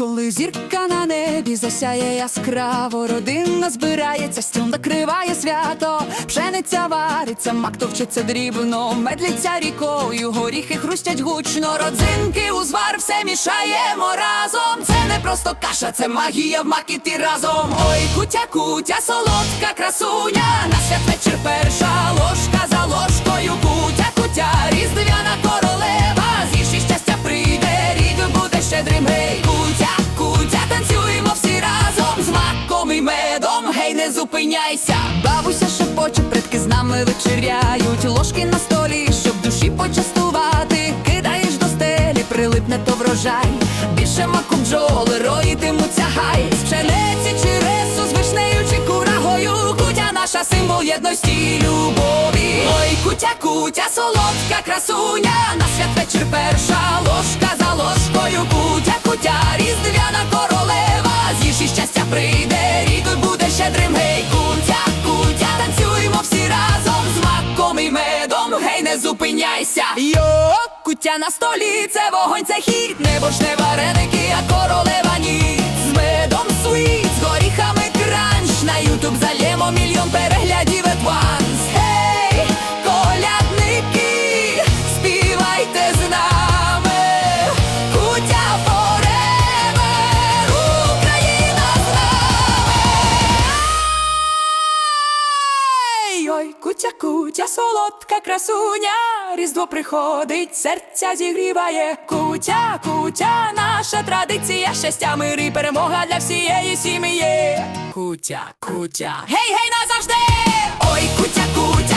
Коли зірка на небі засяє яскраво, родина збирається, стіл накриває свято, пшениця вариться, мак товчеться дрібно, медлиться рікою, горіхи хрустять гучно, родзинки узвар, все мішаємо разом. Це не просто каша, це магія в макіті разом. Ой, кутя, кутя, солодка красуня, на святвечір перша ложка за ложкою, кутя, зупиняйся. Бабуся шепоче, предки з нами вечеряють, ложки на столі, щоб душі почастувати. Кидаєш до стелі, прилипне то врожай. Більше маку бджоли роїтимуться гай. З пшениці чи ресу, з вишнею чи курагою. Кутя наша символ єдності любові. Ой, кутя, кутя, солодка красуня. На святвечір перша ложка за ложкою. Кутя, кутя, різдвяна королева. З'їж і щастя прийде, щедрим. Зупиняйся. Йо, куття на столі, це вогонь, це хід. Небо ж не вареники, а нами. Ой, кутя, кутя, солодка красуня, різдво приходить, серця зігріває. Кутя, кутя, наша традиція, щастя, мир і перемога для всієї сім'ї. Кутя, кутя, гей, гей, назавжди! Ой, кутя, кутя,